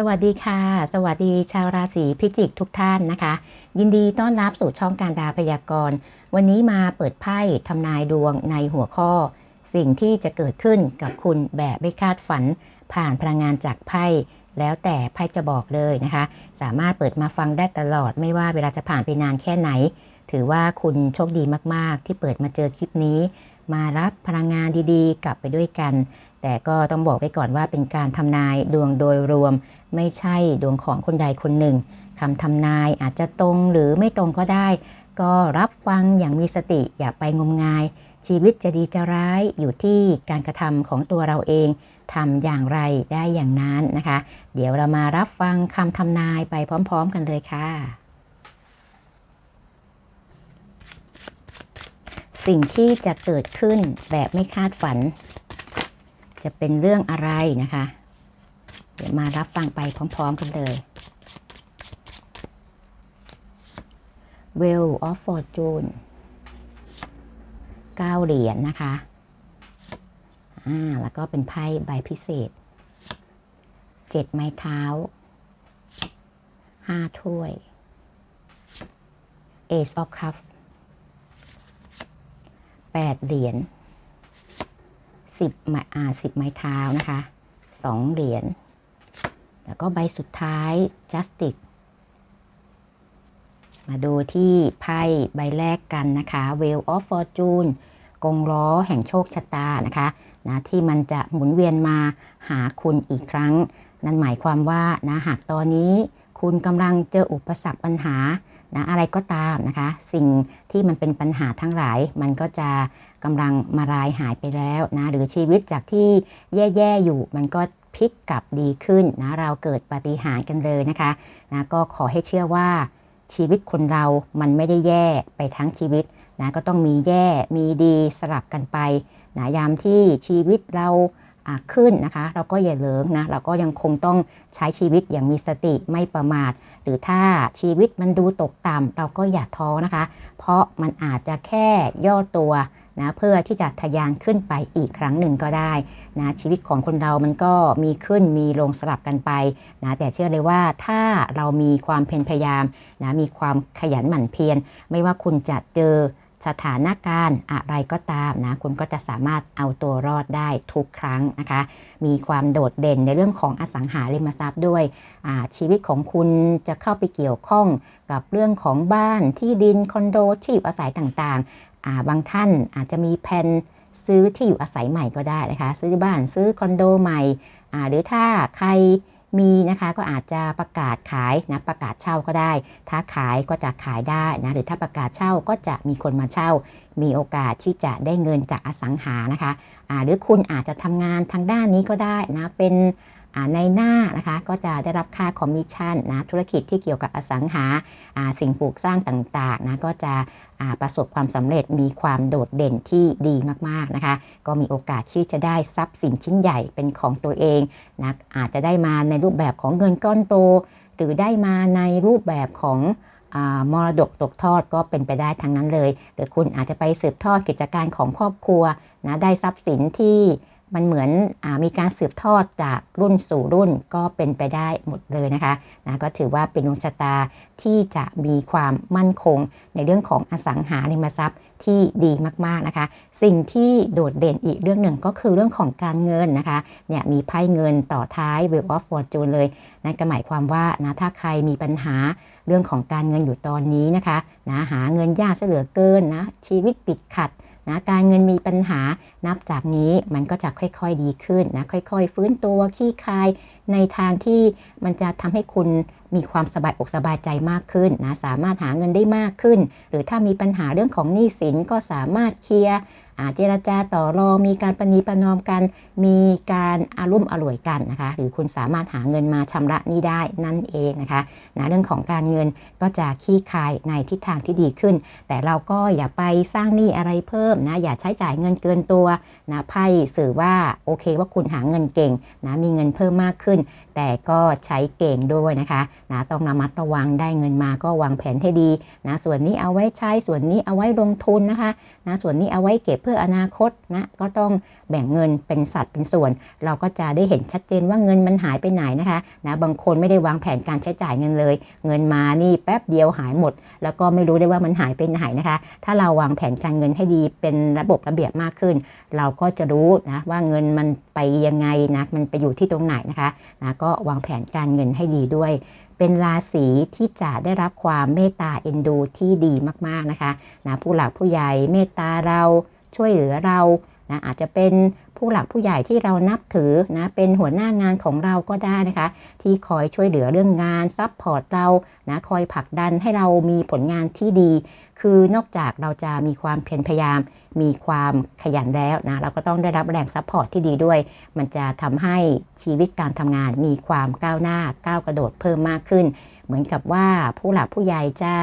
สวัสดีค่ะ สวัสดีชาวราศีพิจิกทุกท่านนะคะ ยินดีต้อนรับสู่ช่องการดาพยากรณ์ วันนี้มาเปิดไพ่ทำนายดวงในหัวข้อ สิ่งที่จะเกิดขึ้นกับคุณแบบไม่คาดฝัน ผ่านพลังงานจากไพ่ แล้วแต่ไพ่จะบอกเลยนะคะ สามารถเปิดมาฟังได้ตลอดไม่ว่าเวลาจะผ่านไปนานแค่ไหน ถือว่าคุณโชคดีมากๆ ที่เปิดมาเจอคลิปนี้ มารับพลังงานดีๆ กลับไปด้วยกัน แต่ก็ต้องบอกไว้ก่อนว่าเป็นการทำนายดวงโดยรวม ไม่ใช่ดวงของคนใดคนหนึ่งคำทำนายอาจจะตรงหรือไม่ตรงก็ได้ ก็รับฟังอย่างมีสติอย่าไปงมงาย ชีวิตจะดีจะร้ายอยู่ที่การกระทำของตัวเราเองทำอย่างไรได้อย่างนั้นนะคะ เดี๋ยวเรามารับฟังคำทำนายไปพร้อม ๆ กันเลยค่ะ สิ่งที่จะเกิดขึ้นแบบไม่คาดฝัน จะเป็นเรื่องอะไรนะคะ เดี๋ยวมารับฟังไปพร้อม ๆ กันเลย Well of Fortune เก้าเหรียญนะคะ อ่า แล้วก็เป็นไพ่ใบพิเศษ เจ็ดไม้เท้า ห้าถ้วย Ace of Cups แปดเหรียญ สิบไม้อ่าสิบไม้เท้านะคะสองเหรียญแล้วก็ใบสุดท้าย justice มาดูที่ไพ่ใบแรกกันนะคะ wheel of fortune กงล้อแห่งโชคชะตานะคะนะที่มันจะหมุนเวียนมาหาคุณอีกครั้ง นั่นหมายความว่านะหากตอนนี้คุณกำลังเจออุปสรรคปัญหา นะอะไรก็ตามนะคะ สิ่งที่มันเป็นปัญหาทั้งหลาย มันก็จะกำลังมารายหายไปแล้วนะหรือชีวิตจากที่แย่ๆอยู่ มันก็พลิกกลับดีขึ้นนะเราเกิดปฏิหารกันเลยนะคะนะก็ขอให้เชื่อว่าชีวิตคนเรามันไม่ได้แย่ไปทั้งชีวิตนะก็ต้องมีแย่มีดีสลับกันไปนะยามที่ชีวิตเรา ขึ้นนะคะ เราก็อย่าเลิงนะเราก็ยังคงต้องใช้ชีวิตอย่างมีสติไม่ประมาท หรือถ้าชีวิตมันดูตกต่ำเราก็อย่าท้อนะคะ เพราะมันอาจจะแค่ย่อตัวนะเพื่อที่จะทะยานขึ้นไปอีกครั้งหนึ่งก็ได้นะชีวิตของคนเรามันก็มีขึ้นมีลงสลับกันไปนะแต่เชื่อเลยว่าถ้าเรามีความเพียรพยายามนะมีความขยันหมั่นเพียรไม่ว่าคุณจะเจอ สถานการณ์อะไรก็ตามนะคุณก็จะสามารถเอาตัวรอดได้ทุกครั้งนะคะ มีความโดดเด่นในเรื่องของอสังหาริมทรัพย์ด้วย ชีวิตของคุณจะเข้าไปเกี่ยวข้องกับเรื่องของบ้านที่ดินคอนโดที่อยู่อาศัยต่างๆ บางท่านอาจจะมีแผนซื้อที่อยู่อาศัยใหม่ก็ได้นะคะ ซื้อบ้านซื้อคอนโดใหม่หรือถ้าใคร มีนะคะก็อาจจะประกาศขายนะประกาศเช่าก็ได้ ถ้าขายก็จะขายได้นะหรือถ้าประกาศเช่าก็จะมีคนมาเช่า มีโอกาสที่จะได้เงินจากอสังหานะคะะหรือคุณอาจจะทำงานทางด้านนี้ก็ได้นะเป็น ในหน้านะคะก็จะได้รับค่าคอมมิชชั่นนะธุรกิจที่เกี่ยวกับอสังหาสิ่งปลูกสร้างต่างๆนะก็จะประสบความสำเร็จมีความโดดเด่นที่ดีมากๆนะคะ ก็มีโอกาสที่จะได้ทรัพย์สินชิ้นใหญ่เป็นของตัวเองนะอาจจะได้มาในรูปแบบของเงินก้อนโต หรือได้มาในรูปแบบของมรดกตกทอดก็เป็นไปได้ทั้งนั้นเลย หรือคุณอาจจะไปสืบทอดกิจการของครอบครัวนะได้ทรัพย์สินที่ มันเหมือนอมีการสืบทอดจากรุ่นสู่รุ่นก็เป็นไปได้หมดเลยนะคะนะก็ถือว่าเป็นดวงชะตาที่จะมีความมั่นคงในเรื่องของอสังหาริมทรัพย์ที่ดีมากๆนะคะ สิ่งที่โดดเด่นอีกเรื่องหนึ่งก็คือเรื่องของการเงินนะคะเนี่ยมีไพ่เงินต่อท้าย w e l l of Fortune เลยนั่นก็หมายความว่านะถ้าใครมีปัญหาเรื่องของการเงินอยู่ตอนนี้นะคะนะหาเงินยากเหลือเกินนะชีวิตปิดขัด นะการเงินมีปัญหานับจากนี้มันก็จะค่อยๆดีขึ้นนะค่อยๆ ฟื้นตัวขี้คายในทางที่มันจะทำให้คุณมีความสบายอกสบายใจมากขึ้นนะสามารถหาเงินได้มากขึ้น หรือถ้ามีปัญหาเรื่องของหนี้สินก็สามารถเคลียร์ เจรจาต่อรองมีการปณีประนอมกัน มีการอารุ่มอร่วยกันนะคะหรือคุณสามารถหาเงินมาชำระนี้ได้นั่นเองนะคะนะเรื่องของการเงินก็จะขี้คายในทิศทางที่ดีขึ้น แต่เราก็อย่าไปสร้างหนี้อะไรเพิ่มนะอย่าใช้จ่ายเงินเกินตัวนะไพ่สื่อว่าโอเคว่าคุณหาเงินเก่งนะมีเงินเพิ่มมากขึ้น แต่ก็ใช้เก่งด้วยนะคะนะต้องระมัดระวังได้เงินมาก็วางแผนให้ดีนะส่วนนี้เอาไว้ใช้ส่วนนี้เอาไว้ลงทุนนะคะนะส่วนนี้เอาไว้เก็บพื่ออนาคตนะก็ต้องแบ่งเงินเป็นสัดเป็นส่วน เราก็จะได้เห็นชัดเจนว่าเงินมันหายไปไหนนะคะนะบางคนไม่ได้วางแผนการใช้จ่ายเงินเลย เงินมานี่แป๊บเดียวหายหมด แล้วก็ไม่รู้ได้ว่ามันหายไปไหนนะคะ ถ้าเราวางแผนการเงินให้ดีเป็นระบบระเบียบมากขึ้น เราก็จะรู้นะว่าเงินมันไปยังไงนะมันไปอยู่ที่ตรงไหนนะคะนะก็วางแผนการเงินให้ดีด้วยเป็นราศีที่จะได้รับความเมตตาเอ็นดูที่ดีมากๆนะคะนะผู้หลักผู้ใหญ่เมตตาเรา ช่วยเหลือเรานะอาจจะเป็นผู้หลักผู้ใหญ่ที่เรานับถือนะเป็นหัวหน้างานของเราก็ได้นะคะ ที่คอยช่วยเหลือเรื่องงานซัพพอร์ตเรานะคอยผลักดันให้เรามีผลงานที่ดี คือนอกจากเราจะมีความเพียรพยายาม มีความขยันแล้วนะเราก็ต้องได้รับแรงซัพพอร์ตที่ดีด้วย มันจะทำให้ชีวิตการทำงานมีความก้าวหน้าก้าวกระโดดเพิ่มมากขึ้น เหมือนกับว่าผู้หลักผู้ใหญ่จะ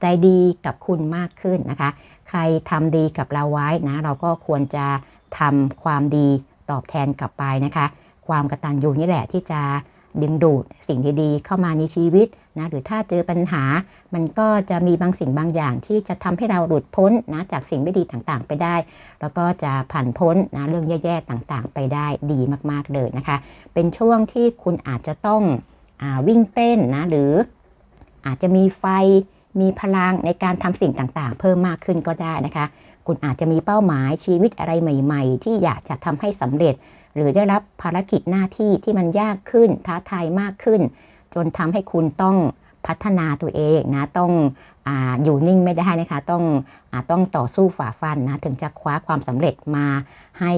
ใจดีกับคุณมากขึ้นนะคะ ใครทำดีกับเราไว้นะ เราก็ควรจะทำความดีตอบแทนกลับไปนะคะ ความกระตัญญูนี่แหละที่จะดึงดูดสิ่งดีๆเข้ามาในชีวิตนะหรือถ้าเจอปัญหา มันก็จะมีบางสิ่งบางอย่างที่จะทำให้เราหลุดพ้นนะจากสิ่งไม่ดีต่างๆ ไปได้ แล้วก็จะผ่านพ้นนะเรื่องแย่ๆต่างๆ ไปได้ดีมากๆเลยนะคะ เป็นช่วงที่คุณอาจจะต้องอวิ่งเต้นนะหรืออาจจะมีไฟ มีพลังในการทำสิ่งต่างๆ เพิ่มมากขึ้นก็ได้นะคะ คุณอาจจะมีเป้าหมายชีวิตอะไรใหม่ ๆ ที่อยากจะทำให้สำเร็จ หรือได้รับภารกิจหน้าที่ที่มันยากขึ้น ท้าทายมากขึ้น จนทำให้คุณต้องพัฒนาตัวเองนะต้องออยู่นิ่งไม่ได้นะคะ ต้องอต้องต่อสู้ฝ่าฟันนะถึงจะคว้าความสำเร็จมาให้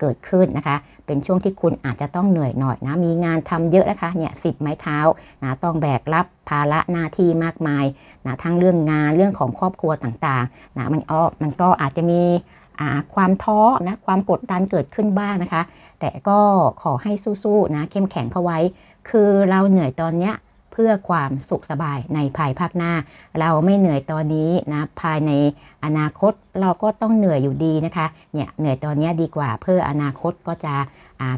เกิดขึ้นนะคะ เป็นช่วงที่คุณอาจจะต้องเหนื่อยหน่อยนะ มีงานทำเยอะนะคะ เนี่ยสิบไม้เท้านะต้องแบกรับภาระหน้าที่มากมายนะทั้งเรื่องงานเรื่องของครอบครัวต่างๆนะมันอ้อมันก็อาจจะมีความท้อนะความกดดันเกิดขึ้นบ้างนะคะ แต่ก็ขอให้สู้ๆนะเข้มแข็งเข้าไว้ คือเราเหนื่อยตอนเนี้ย พื่อความสุขสบายในภายภาคหน้า เราไม่เหนื่อยตอนนี้นะภายในอนาคตเราก็ต้องเหนื่อยอยู่ดีนะคะเนี่ยเหนื่อยตอนนี้ดีกว่า เพื่ออนาคตก็จะ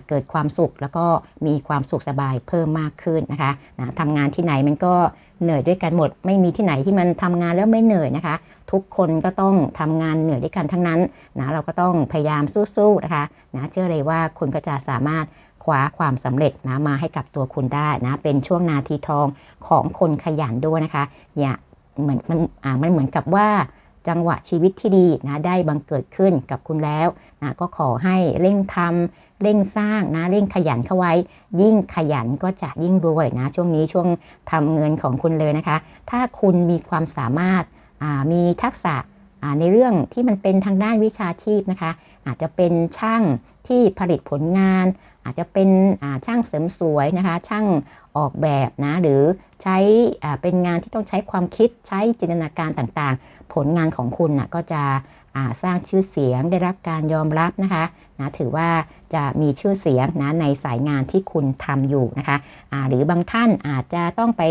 เกิดความสุขแล้วก็มีความสุขสบายเพิ่มมากขึ้นนะคะนะทำงานที่ไหนมันก็เหนื่อยด้วยกันหมด ไม่มีที่ไหนที่มันทำงานแล้วไม่เหนื่อยนะคะ ทุกคนก็ต้องทำงานเหนื่อยด้วยกันทั้งนั้นนะเราก็ต้องพยายามสู้ๆนะคะนะเชื่อเลยว่าคุณก็จะสามารถ คว้าความสำเร็จนะมาให้กับตัวคุณได้นะเป็นช่วงนาทีทองของคนขยันด้วยนะคะอย่าเหมือนมันอ่ามันเหมือนกับว่าจังหวะชีวิตที่ดีนะได้บังเกิดขึ้นกับคุณแล้วนะก็ขอให้เร่งทำเร่งสร้างนะเร่งขยันเข้าไว้ ยิ่งขยันก็จะยิ่งรวยนะช่วงนี้ช่วงทำเงินของคุณเลยนะคะ ถ้าคุณมีความสามารถมีทักษะในเรื่องที่มันเป็นทางด้านวิชาชีพนะคะ อาจจะเป็นช่างที่ผลิตผลงาน อาจจะเป็นช่างเสริมสวยนะคะ ช่างออกแบบนะหรือใช้เป็นงานที่ต้องใช้ความคิดใช้จินตนาการต่างๆ ผลงานของคุณนะก็จะสร้างชื่อเสียงได้รับการยอมรับนะคะนะถือว่า จะมีชื่อเสียงนะในสายงานที่คุณทำอยู่นะคะะหรือบางท่านอาจจะต้องไป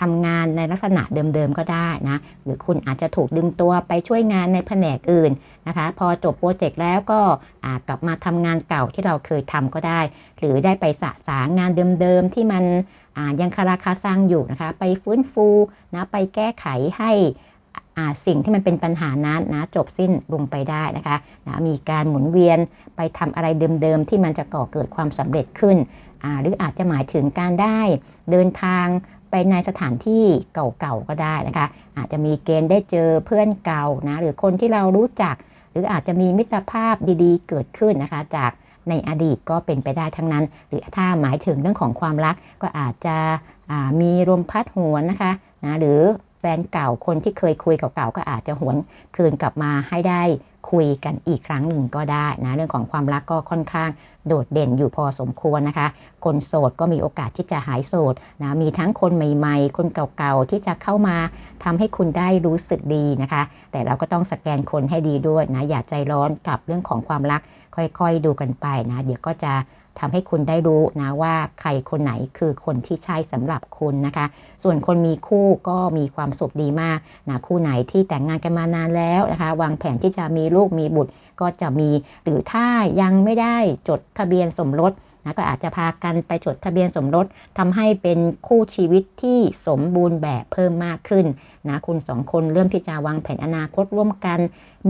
ทำงานในลักษณะเดิมๆก็ได้นะ หรือคุณอาจจะถูกดึงตัวไปช่วยงานในแผนกอื่นนะคะ พอจบโปรเจกต์แล้วก็กลับมาทำงานเก่าที่เราเคยทำก็ได้ หรือได้ไปสะสางงานเดิมๆที่มันยังคาราคาซังอยู่นะคะ ไปฟื้นฟูนะไปแก้ไขให้ สิ่งที่มันเป็นปัญหานั้นนะจบสิ้นลงไปได้นะคะนะมีการหมุนเวียนไปทำอะไรเดิมๆ ที่มันจะก่อเกิดความสำเร็จขึ้น หรืออาจจะหมายถึงการได้เดินทางไปในสถานที่เก่าๆก็ได้นะคะ อาจจะมีเกณฑ์ได้เจอเพื่อนเก่านะหรือคนที่เรารู้จัก หรืออาจจะมีมิตรภาพดีๆ เกิดขึ้นนะคะ จากในอดีตก็เป็นไปได้ทั้งนั้น หรือถ้าหมายถึงเรื่องของความรักก็อาจจะมีลมพัดหวนนะคะนะหรือ แฟนเก่าคนที่เคยคุยเก่าๆก็อาจจะหวนคืนกลับมาให้ได้คุยกันอีกครั้งหนึ่งก็ได้นะเรื่องของความรักก็ค่อนข้างโดดเด่นอยู่พอสมควรนะคะ คนโสดก็มีโอกาสที่จะหายโสดนะมีทั้งคนใหม่ ๆ คนเก่าๆที่จะเข้ามาทำให้คุณได้รู้สึกดีนะคะ แต่เราก็ต้องสแกนคนให้ดีด้วยนะอย่าใจร้อนกับเรื่องของความรักค่อยๆดูกันไปนะ เดี๋ยวก็จะ ทำให้คุณได้รู้นะว่าใครคนไหนคือคนที่ใช่สำหรับคุณนะคะ ส่วนคนมีคู่ก็มีความสุขดีมากนะคู่ไหนที่แต่งงานกันมานานแล้วนะคะ วางแผนที่จะมีลูกมีบุตรก็จะมี หรือถ้ายังไม่ได้จดทะเบียนสมรส นะก็อาจจะพากันไปจดทะเบียนสมรสทำให้เป็นคู่ชีวิตที่สมบูรณ์แบบเพิ่มมากขึ้นนะคุณสองคนเริ่มที่จะวางแผนอนาคตร่วมกัน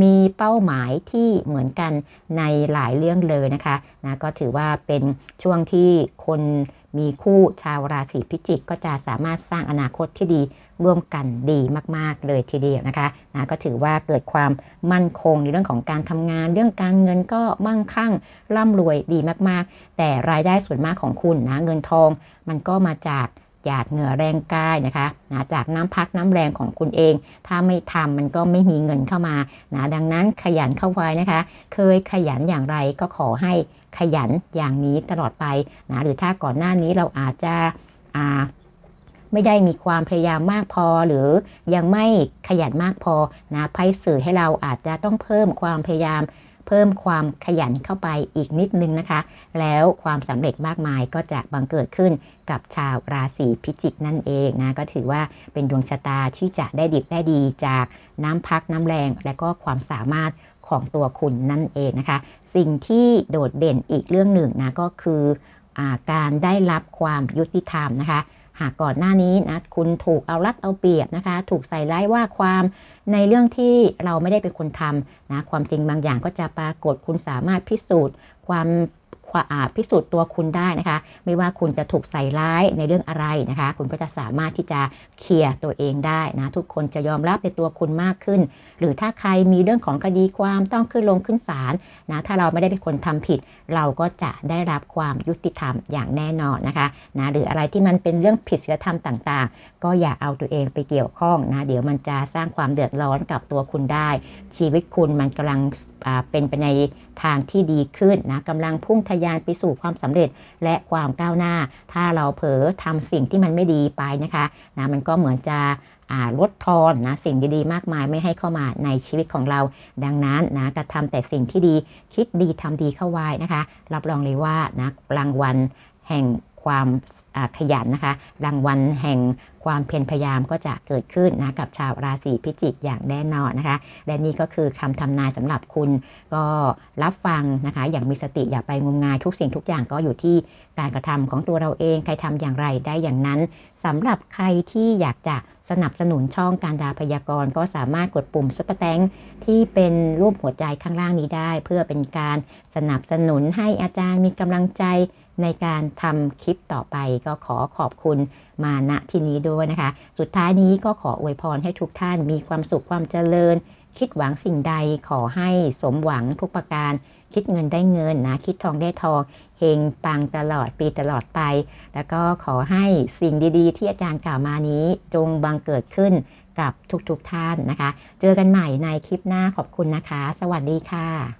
มีเป้าหมายที่เหมือนกันในหลายเรื่องเลยนะคะนะก็ถือว่าเป็นช่วงที่คนมีคู่ชาวราศีพิจิกก็จะสามารถสร้างอนาคตที่ดี ร่วมกันดีมาก ๆ เลยทีเดียวนะคะนะก็ถือว่าเกิดความมั่นคงในเรื่องของการทำงาน เรื่องการเงินก็มั่งคั่งร่ำรวยดีมากๆ แต่รายได้ส่วนมากของคุณนะเงินทอง มันก็มาจากหยาดเหงื่อแรงกายนะคะนะจากน้ำพักน้ำแรงของคุณเอง ถ้าไม่ทำมันก็ไม่มีเงินเข้ามานะดังนั้นขยันเข้าไว้นะคะ เคยขยันอย่างไรก็ขอให้ขยันอย่างนี้ตลอดไปนะหรือถ้าก่อนหน้านี้เราอาจจะอ่า ไม่ได้มีความพยายามมากพอ หรือยังไม่ขยันมากพอนะไพ่สื่อให้เราอาจจะต้องเพิ่มความพยายาม เพิ่มความขยันเข้าไปอีกนิดนึงนะคะ แล้วความสำเร็จมากมายก็จะบังเกิดขึ้นกับชาวราศีพิจิกนั่นเองนะก็ถือว่าเป็นดวงชะตาที่จะได้ดิบได้ดีจากน้ำพักน้ำแรง และก็ความสามารถของตัวคุณนั่นเองนะคะ สิ่งที่โดดเด่นอีกเรื่องหนึ่งนะก็คืออาการได้รับความยุติธรรมนะคะ หากก่อนหน้านี้นะคุณถูกเอารัดเอาเปรียบนะคะ ถูกใส่ร้ายว่าความในเรื่องที่เราไม่ได้เป็นคนทำนะความจริงบางอย่างก็จะปรากฏคุณสามารถพิสูจน์ ความ พิสูจน์ตัวคุณได้นะคะ ไม่ว่าคุณจะถูกใส่ร้ายในเรื่องอะไรนะคะ คุณก็จะสามารถที่จะเคลียร์ตัวเองได้นะ ทุกคนจะยอมรับในตัวคุณมากขึ้น หรือถ้าใครมีเรื่องของคดีความต้องขึ้นลงขึ้นศาลนะถ้าเราไม่ได้เป็นคนทำผิด เราก็จะได้รับความยุติธรรมอย่างแน่นอนนะคะนะหรืออะไรที่มันเป็นเรื่องผิดศีลธรรมต่างๆ ก็อย่าเอาตัวเองไปเกี่ยวข้องนะเดี๋ยวมันจะสร้างความเดือดร้อนกับตัวคุณได้ ชีวิตคุณมันกำลังเป็นไปใน ทางที่ดีขึ้นนะกำลังพุ่งทะยานไปสู่ความสำเร็จและความก้าวหน้า ถ้าเราเผลอทำสิ่งที่มันไม่ดีไปนะคะนะมันก็เหมือนจะลดทอนนะสิ่งดีๆ มากมายไม่ให้เข้ามาในชีวิตของเรา ดังนั้นนะกระทำแต่สิ่งที่ดีคิดดีทำดีเข้าไว้นะคะ รับรองเลยว่านะรางวัลแห่ง ความขยันนะคะ รางวัลแห่งความเพียรพยายามก็จะเกิดขึ้นนะกับชาวราศีพิจิกอย่างแน่นอนนะคะ และนี่ก็คือคำทำนายสำหรับคุณก็รับฟังนะคะ อย่างมีสติอย่าไปงมงายทุกสิ่งทุกอย่างก็อยู่ที่การกระทำของตัวเราเองใครทำอย่างไรได้อย่างนั้นสำหรับใครที่อยากจะสนับสนุนช่องการดาพยากรณ์ก็สามารถกดปุ่มซุปเปอร์แตงที่เป็นรูปหัวใจข้างล่างนี้ได้ เพื่อเป็นการสนับสนุนให้อาจารย์มีกำลังใจ ในการทำคลิปต่อไปก็ขอขอบคุณมาณที่นี้ด้วยนะคะ สุดท้ายนี้ก็ขออวยพรให้ทุกท่านมีความสุขความเจริญ คิดหวังสิ่งใดขอให้สมหวังทุกประการ คิดเงินได้เงินนะคิดทองได้ทองเฮงปังตลอดปีตลอดไป แล้วก็ขอให้สิ่งดีๆ ที่อาจารย์กล่าวมานี้จงบังเกิดขึ้นกับทุกๆท่านนะคะ เจอกันใหม่ในคลิปหน้าขอบคุณนะคะ สวัสดีค่ะ